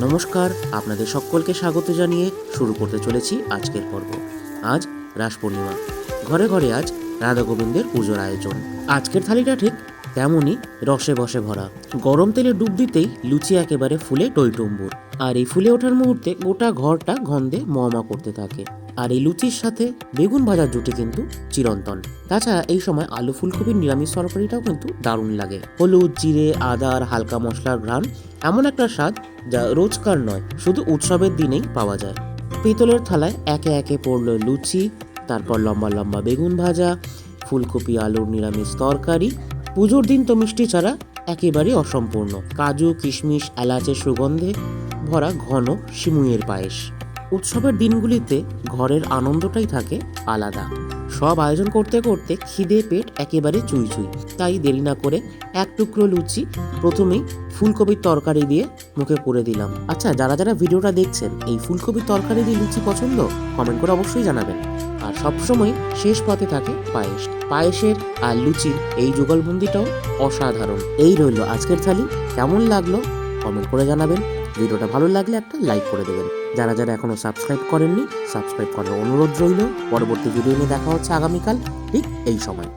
নমস্কার, আপনাদের সকলকে স্বাগত জানিয়ে শুরু করতে চলেছি আজকের পর্ব। আজ রাস পূর্ণিমা। ঘরে ঘরে আজ রাধা গোবিন্দের পুজোর আয়োজন। আজকের থালিটা ঠিক তেমনই রসে বসে ভরা। গরম তেলে ডুব দিতেই লুচি একেবারে ফুলে টইটুম্বুর। আর এই ফুলে ওঠার মুহূর্তে গোটা ঘরটা গন্ধে মমা করতে থাকে। আর এই লুচির সাথে বেগুন ভাজার জুটি কিন্তু চিরন্তন। তাছাড়া এই সময় আলু ফুলকপির নিরামিষ তরকারিটাও কিন্তু দারুণ লাগে। হলুদ, জিরে আদার হালকা মশলার ঘ্রাণ এমন একটা স্বাদ যা রোজকার নয়, শুধু উৎসবের দিনেই পাওয়া যায়। পিতলের থালায় একে একে পড়ল লুচি, তারপর লম্বা লম্বা বেগুন ভাজা, ফুলকপি, আলুর নিরামিষ তরকারি। পুজোর দিন তো মিষ্টি ছাড়া একেবারেই অসম্পূর্ণ। কাজু, কিশমিশ, এলাচের সুগন্ধে ভরা ঘন শিমুইয়ের পায়েস। উৎসবের দিনগুলিতে ঘরের আনন্দটাই থাকে আলাদা। সব আয়োজন করতে করতে খিদে পেট একেবারে চুই চুই। তাই দেরি না করে এক টুকরো লুচি প্রথমেই ফুলকপির তরকারি দিয়ে মুখে করে দিলাম। আচ্ছা যারা যারা ভিডিওটা দেখছেন, এই ফুলকপির তরকারি দিয়ে লুচি পছন্দ কমেন্ট করে অবশ্যই জানাবেন। আর সবসময় শেষ পথে থাকে পায়েস। পায়েসের আর লুচির এই যুগলবন্দিটাও অসাধারণ। এই রইল আজকের থালি। কেমন লাগল কমেন্ট করে জানাবেন। ভিডিওটা ভালো লাগলে একটা লাইক করে দেবেন। যারা যারা এখনও সাবস্ক্রাইব করেননি, সাবস্ক্রাইব করার অনুরোধ রইল। পরবর্তী ভিডিও নিয়ে দেখা হচ্ছে আগামীকাল, ঠিক এই সময়।